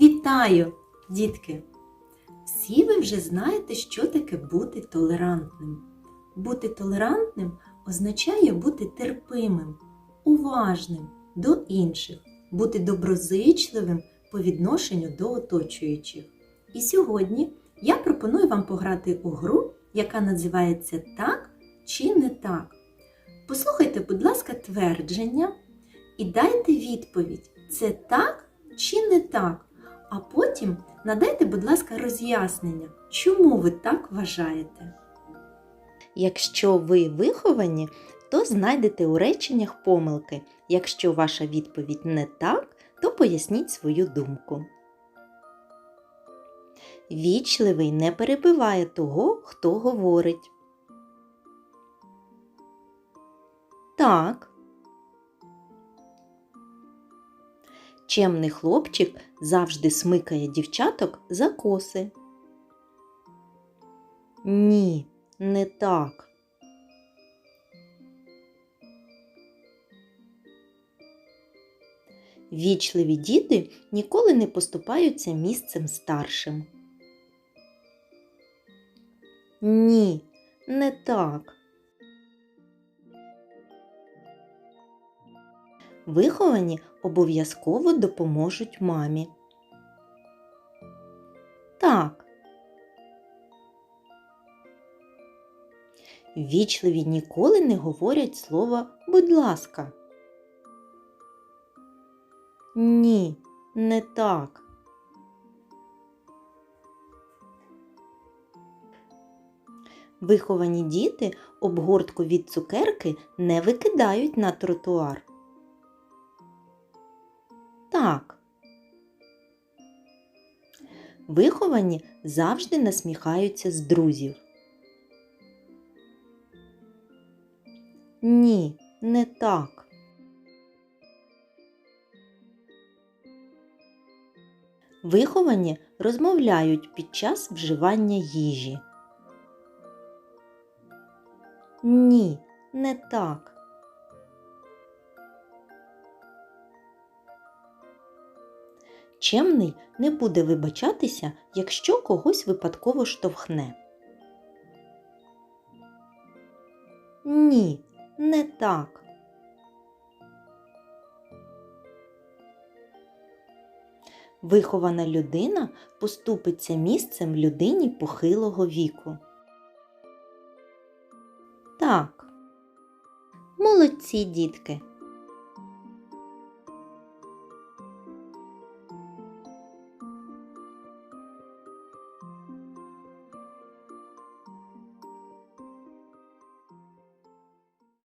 Вітаю, дітки! Всі ви вже знаєте, що таке бути толерантним. Бути толерантним означає бути терпимим, уважним до інших, бути доброзичливим по відношенню до оточуючих. І сьогодні я пропоную вам пограти у гру, яка називається Так чи не так. Послухайте, будь ласка, твердження і дайте відповідь: це так чи не так. А потім надайте, будь ласка, роз'яснення, чому ви так вважаєте. Якщо ви виховані, то знайдете у реченнях помилки. Якщо ваша відповідь не так, то поясніть свою думку. Вічливий не перебиває того, хто говорить. Так. Чемний хлопчик завжди смикає дівчаток за коси. Ні, не так. Вічливі діти ніколи не поступаються місцем старшим. Ні, не так. Виховані обов'язково допоможуть мамі. Так. Вічливі ніколи не говорять слово будь ласка. Ні, не так. Виховані діти обгортку від цукерки не викидають на тротуар. Так. Виховані завжди насміхаються з друзів. Ні, не так. Виховані розмовляють під час вживання їжі. Ні, не так. Чемний не буде вибачатися, якщо когось випадково штовхне. Ні, не так. Вихована людина поступиться місцем людині похилого віку. Так. Молодці, дітки.